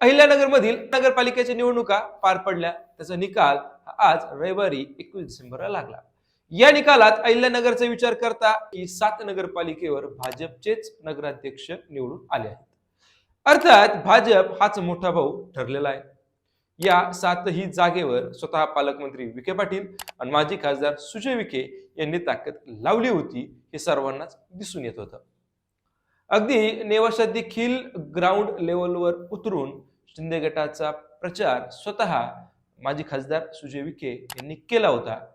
अहिल्यानगरमधील नगरपालिकेच्या निवडणुका पार पडल्या. त्याचा निकाल हा आज रविवारी एकवीस डिसेंबरला लागला. या निकालात अहिल्यानगरचा विचार करता की सात नगरपालिकेवर भाजपचेच नगराध्यक्ष निवडून आले आहेत. अर्थात भाजप हाच मोठा भाऊ ठरलेला आहे. या सातही जागेवर स्वतः पालकमंत्री विखे पाटील आणि माजी खासदार सुजय विखे यांनी ताकद लावली होती हे सर्वांनाच दिसून येत होतं. अगदी नेवाशात देखील ग्राउंड लेवलवर उतरून शिंदे गटाचा प्रचार स्वतः माजी खासदार सुजय विखे यांनी केला होता.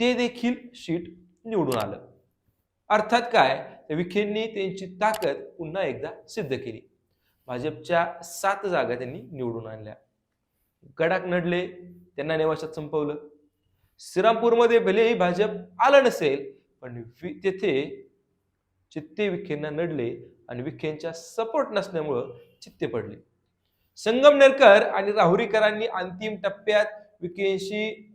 ते देखील शीट निवडून आलं. अर्थात काय? विखेंनी त्यांची ताकद पुन्हा एकदा सिद्ध केली. भाजपच्या सात जागा त्यांनी निवडून आणल्या. गडाक नडले त्यांना नेवाशात संपवलं. श्रीरामपूरमध्ये भलेही भाजप आलं नसेल पण वि- तेथे चित्ते विखेंना नडले आणि विखेंच्या सपोर्ट नसल्यामुळं चित्ते पडले. संगमनेरकर आणि राहुरीकरांनी अंतिम टप्प्यात विकेंशी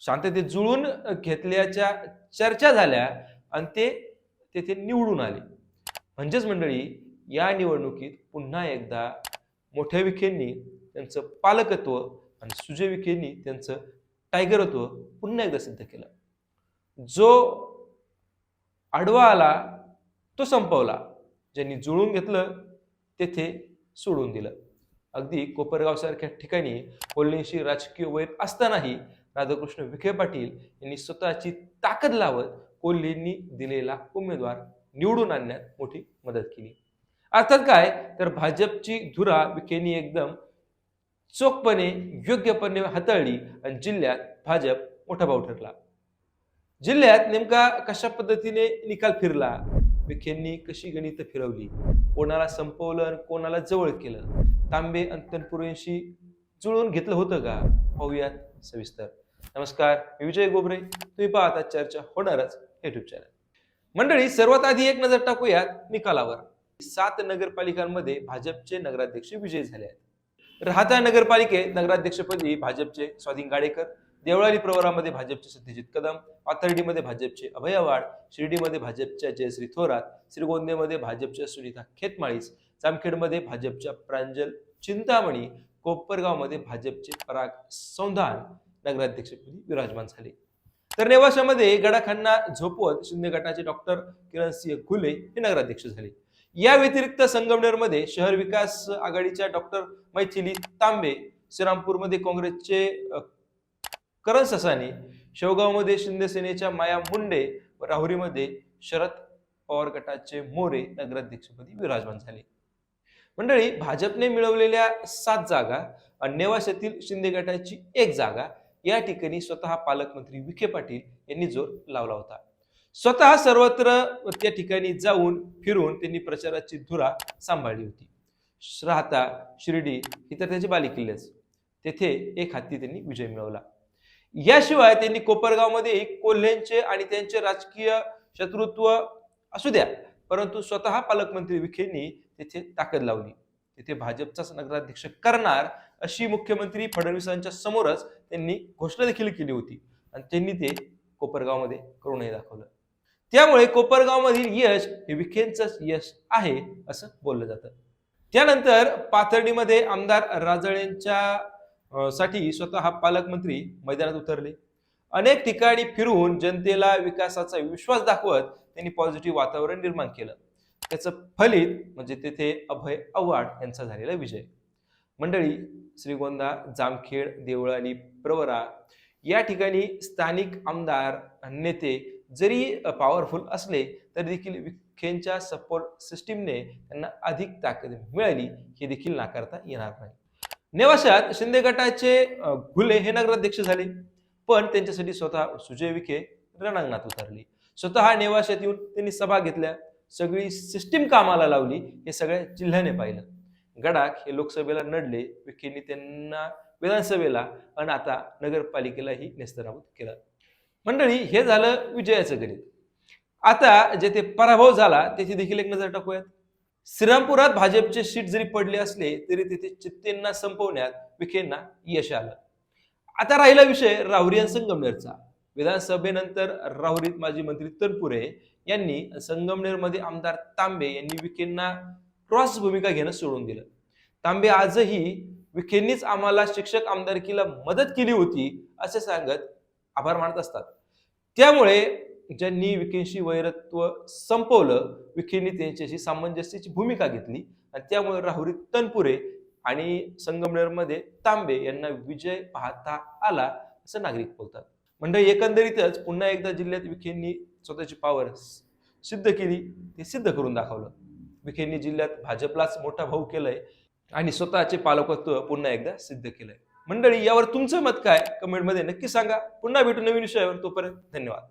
शांततेत जुळून घेतल्याच्या चर्चा झाल्या आणि ते तेथे निवडून आले. म्हणजेच मंडळी या निवडणुकीत पुन्हा एकदा मोठ्या विखेंनी त्यांचं पालकत्व आणि सुजय विखेंनी त्यांचं टायगरत्व पुन्हा एकदा सिद्ध केलं. जो आडवा आला तो संपवला. ज्यांनी जुळून घेतलं तेथे सोडून दिलं. अगदी कोपरगावसारख्या ठिकाणी कोल्हेंशी राजकीय वैर असतानाही राधाकृष्ण विखे पाटील यांनी स्वतःची ताकद लावत कोल्हेंनी दिलेला उमेदवार निवडून आणण्यात मोठी मदत केली. अर्थात काय? तर भाजपची धुरा विखेंनी एकदम चोखपणे योग्यपणे हाताळली आणि जिल्ह्यात भाजप मोठा भाऊ ठरला. जिल्ह्यात नेमका कशा पद्धतीने निकाल फिरला? विखेंनी कशी गणित फिरवली? कोणाला संपवलं आणि कोणाला जवळ केलं? तांबे आणि जुळवून घेतलं होतं का? पाहूयात सविस्तर. नमस्कार मी विजय गोबरे. तुम्ही पाहता चर्चा होणारच युट्यूब चॅनल मंडळी सर्वात आधी एक नजर टाकूयात निकालावर. सात नगरपालिकांमध्ये भाजपचे नगराध्यक्ष विजयी झाले आहेत. राहता नगरपालिकेत नगराध्यक्षपदी भाजपचे स्वाधीन गाडेकर देवळाली प्रवरामध्ये भाजपचे सत्यजित कदम पाथर्डीमध्ये भाजपचे अभय शिर्डीमध्ये भाजपच्या जयश्री थोरात श्रीगोंदेमध्ये भाजपच्या सुनीता खेतमाळीस जामखेडमध्ये भाजपच्या प्रांजल चिंतामणी कोपरगावमध्ये भाजपचे पराग सौंधान नगराध्यक्षपदी विराजमान झाले. तर नेवाशामध्ये गडाखांना झोपवत शिंदे गटाचे डॉक्टर किरण सिंह घुले हे नगराध्यक्ष झाले. या व्यतिरिक्त संगमनेरमध्ये शहर विकास आघाडीच्या डॉक्टर मैथिली तांबे श्रीरामपूरमध्ये काँग्रेसचे करण ससानी शेवगावमध्ये शिंदेसेनेच्या माया मुंडे व राहुरीमध्ये शरद पवार गटाचे मोरे नगराध्यक्षपदी विराजमान झाले. मंडळी भाजपने मिळवलेल्या सात जागा नेवाशातील शिंदे गटाची एक जागा या ठिकाणी स्वतः पालकमंत्री विखे पाटील यांनी जोर लावला होता. स्वतः सर्वत्र त्या ठिकाणी जाऊन फिरून त्यांनी प्रचाराची धुरा सांभाळली होती. राहता शिर्डी ही तर त्याची बालिकिल्लेच. तेथे एक हाती त्यांनी विजय मिळवला. याशिवाय त्यांनी कोपरगावमध्ये कोल्हेंचे आणि त्यांचे राजकीय शत्रुत्व असू द्या परंतु स्वतः पालकमंत्री विखेंनी तेथे ताकद लावली. तेथे भाजपचाच नगराध्यक्ष करणार अशी मुख्यमंत्री फडणवीसांच्या समोरच त्यांनी घोषणा देखील केली होती आणि त्यांनी ते कोपरगावमध्ये करूनही दाखवलं. त्यामुळे कोपरगावमधील यश हे विखेंचंच यश आहे असं बोललं जातं. त्यानंतर पाथर्डीमध्ये आमदार राजळेंच्या साठी स्वतः पालकमंत्री मैदानात उतरले. अनेक ठिकाणी फिरून जनतेला विकासाचा विश्वास दाखवत त्यांनी पॉझिटिव्ह वातावरण निर्माण केलं. त्याचं फलित म्हणजे तेथे अभय आव्हाड यांचा झालेला विजय. मंडळी श्रीगोंदा जामखेड देवळाली प्रवरा या ठिकाणी स्थानिक आमदार नेते जरी पॉवरफुल असले तरी देखील विखेंच्या सपोर्ट सिस्टीमने त्यांना अधिक ताकद मिळाली हे देखील नाकारता येणार नाही. नेवाशात शिंदे गटाचे घुले हे नगराध्यक्ष झाले. पण त्यांच्यासाठी स्वतः सुजय विखे रणांगणात उतरले. स्वतः नेवाशात येऊन त्यांनी सभा घेतल्या. सगळी सिस्टीम कामाला लावली. हे सगळ्या जिल्ह्याने पाहिलं. गडाख हे लोकसभेला नडले. विखेंनी त्यांना विधानसभेला आणि आता नगरपालिकेलाही नेस्तनाबूत केलं. मंडळी हे झालं विजयाचं गणित. आता जेथे पराभव झाला तेथे देखील एक नजर टाकूयात. श्रीरामपुरात भाजपचे सीट जरी पडले असले तरी तिथे चित्तेंना संपवण्यात विखेंना यश आलं. आता राहिला विषय राहुरी आणि संगमनेरचा. विधानसभेनंतर राहुरीत माजी मंत्री तनपुरे यांनी संगमनेरमध्ये आमदार तांबे यांनी विखेंना क्रॉस भूमिका घेणं सोडून दिलं. तांबे आजही विखेंनीच आम्हाला शिक्षक आमदारकीला मदत केली होती असे सांगत आभार मानत असतात. त्यामुळे ज्यांनी विखेंशी वैरत्व संपवलं विखेंनी त्यांच्याशी सामंजस्याची भूमिका घेतली. आणि त्यामुळे राहुरी तनपुरे आणि संगमनेरमध्ये तांबे यांना विजय पाहता आला असं नागरिक बोलतात. म्हणजे एकंदरीतच पुन्हा एकदा जिल्ह्यात विखेंनी स्वतःची पॉवर सिद्ध केली ते सिद्ध करून दाखवलं. विखेंनी जिल्ह्यात भाजपलाच मोठा भाऊ केलंय आणि स्वतःचे पालकत्व पुन्हा एकदा सिद्ध केलंय. मंडळी यावर तुमचं मत काय? कमेंटमध्ये नक्की सांगा. पुन्हा भेटू नवीन विषयावर. तोपर्यंत धन्यवाद.